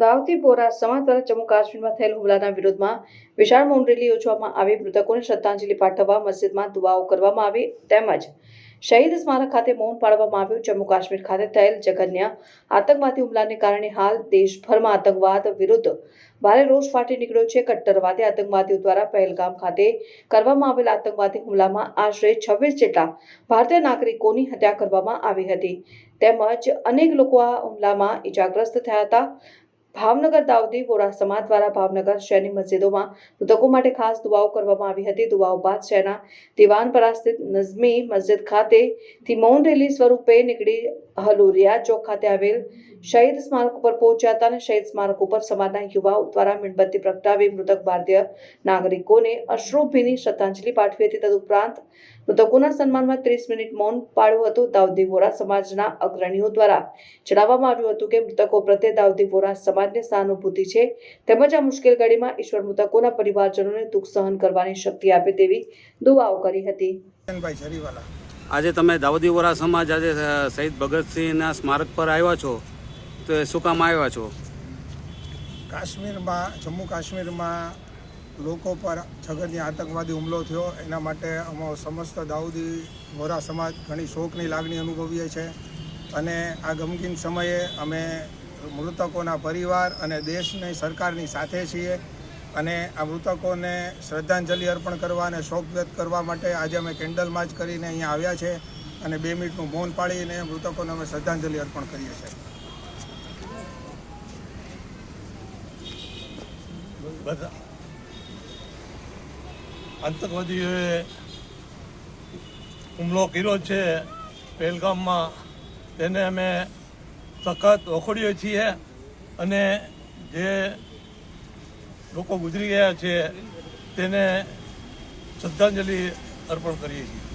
દાઉદી બોરા સમાજ જમ્મુ કાશ્મીરમાં થયેલ હુમલાના વિરોધમાં વિશાળ મૌન રેલી યોજવામાં આવી મૃતકોને શ્રદ્ધાંજલિ પાઠવવા મસ્જિદમાં દુઆઓ કરવામાં આવી. તેમજ શહીદ સ્મારક ખાતે મૌન પાળવામાં આવ્યું. જમ્મુ કાશ્મીર ખાતે થયેલ જઘન્ય આતંકવાદી હુમલાને કારણે હાલ દેશભરમાં આતંકવાદ વિરુદ્ધ ભારે રોષ ફાટી નીકળ્યો છે. કટ્ટરવાદી આતંકવાદીઓ દ્વારા પહેલગામ ખાતે કરવામાં આવેલ આતંકવાદી હુમલામાં આશરે છવ્વીસ જેટલા ભારતીય નાગરિકોની હત્યા કરવામાં આવી હતી. તેમજ અનેક લોકો આ હુમલામાં ઇજાગ્રસ્ત થયા હતા. ભાવનગર દાઉદી વોરા સમાજ દ્વારા ભાવનગર શહેરની મસ્જિદોમાં મૃતકો માટે ખાસ દુઆઓ કરવામાં આવી હતી. દુઆઓ બાદ શહેરના દિવાનપરા સ્થિત નઝમી મસ્જિદ ખાતેથી મૌન રેલી સ્વરૂપે નીકળી હલુરિયા ચોક ખાતે આવેલ શહીદ સ્મારક ઉપર પહોંચ્યા હતા અને શહીદ સ્મારક ઉપર સમાજના યુવાઓ દ્વારા મીણબત્તી પ્રગટાવી મૃતક ભારતીય નાગરિકોને અશ્રુભીની શ્રદ્ધાંજલિ પાઠવી હતી. તદુપરાંત મૃતકોના સન્માનમાં ત્રીસ મિનિટ મૌન પાળ્યું હતું. દાઉદી વોરા સમાજના અગ્રણીઓ દ્વારા જણાવવામાં આવ્યું હતું કે મૃતકો પ્રત્યે દાઉદી વોરા સમાજને સહાનુભૂતિ છે તેમજ આ મુશ્કેલ ઘડીમાં ઈશ્વર મૃતકોના પરિવારજનોને દુઃખ સહન કરવાની શક્તિ આપે તેવી દુઆઓ કરી હતી. આજે તમે દાઉદી વોરા સમાજ આજે શહીદ ભગતસિંહના સ્મારક પર આવ્યા છો. તો એ શું કામ આવ્યા છો? કાશ્મીરમાં જમ્મુ કાશ્મીરમાં લોકો પર છગનની આતંકવાદી હુમલો થયો. એના માટે અમે સમસ્ત દાઉદી વોરા સમાજ ઘણી શોકની લાગણી અનુભવીએ છે. અને આ ગમગીન સમયે અમે મૃતકોના પરિવાર અને દેશની સરકારની સાથે છીએ. અને આ મૃતકોને શ્રદ્ધાંજલિ અર્પણ કરવા અને શોક વ્યક્ત કરવા માટે આજે અમે કેન્ડલ માર્ચ કરીને અહીંયા આવ્યા છે. અને બે મિનિટનું મૌન પાળીને મૃતકોને અમે શ્રદ્ધાંજલિ અર્પણ કરીએ છીએ. બધા આતંકવાદીઓએ હુમલો કર્યો છે પહેલગામમાં. તેને અમે સખત વખોડીએ છીએ અને જે લોકો ગુજરી ગયા છે, તેને શ્રદ્ધાંજલિ અર્પણ કરીએ છીએ.